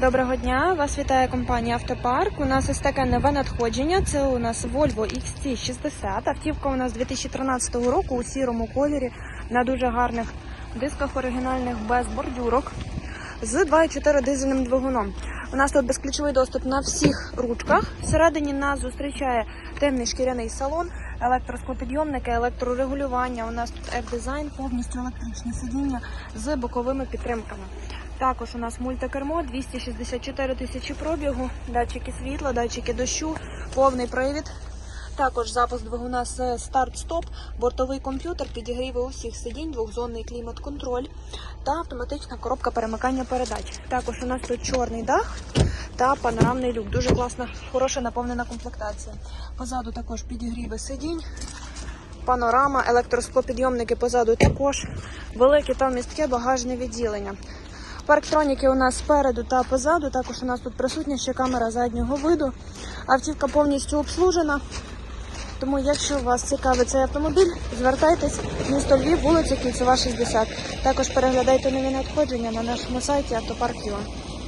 Доброго дня! Вас вітає компанія Автопарк. У нас ось таке нове надходження. Це у нас Volvo XC60. Автівка у нас 2013 року у сірому кольорі на дуже гарних дисках оригінальних без бордюрок з 2,4 дизельним двигуном. У нас тут безключовий доступ на всіх ручках. Всередині нас зустрічає темний шкіряний салон, електросклопідйомники, електрорегулювання. У нас тут F-дизайн, повністю електричні сидіння з боковими підтримками. Також у нас мультикермо, 264 тисячі пробігу, датчики світла, датчики дощу, повний привід. Також запуск двигуна з старт-стоп, бортовий комп'ютер, підігріви усіх сидінь, двохзонний клімат-контроль та автоматична коробка перемикання передач. Також у нас тут чорний дах та панорамний люк. Дуже класна, хороша наповнена комплектація. Позаду також підігріви сидінь, панорама, електросклопідйомники позаду також. Велике та містке багажне відділення. Парктроніки у нас спереду та позаду. Також у нас тут присутня ще камера заднього виду. Автівка повністю обслужена. Тому, якщо вас цікавить цей автомобіль, звертайтесь місто Львів, вулиця Кільцева, 60. Також переглядайте нові надходження на нашому сайті Автопарк.ua.